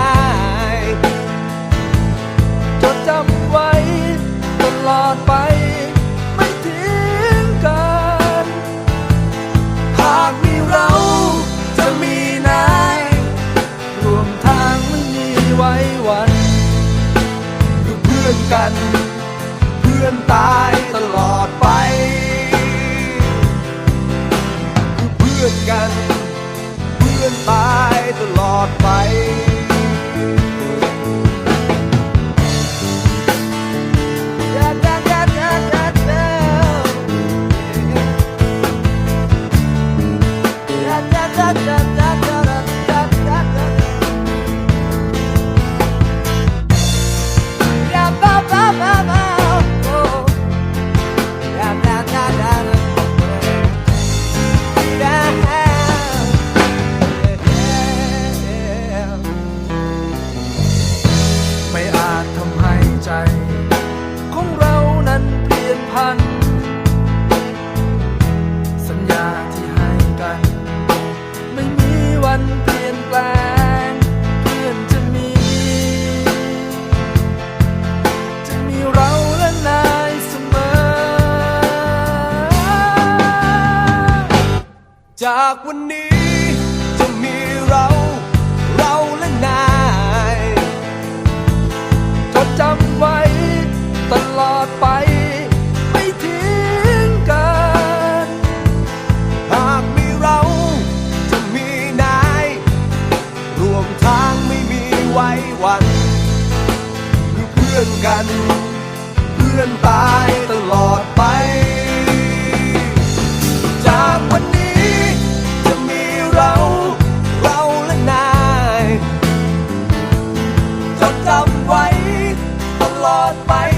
าย มีไว้วัน คือเพื่อนกัน เพื่อนตายตลอดไป คือเพื่อนกัน เพื่อนตายตลอดไปไม่ จากวันนี้จะมีเรา เราและนายจดจำไว้ตลอดไป ไม่ทิ้งกัน หากมีเราจะมีนาย รวมทางไม่มีไว้วัน คือเพื่อนกัน เพื่อนตาย ลอดไป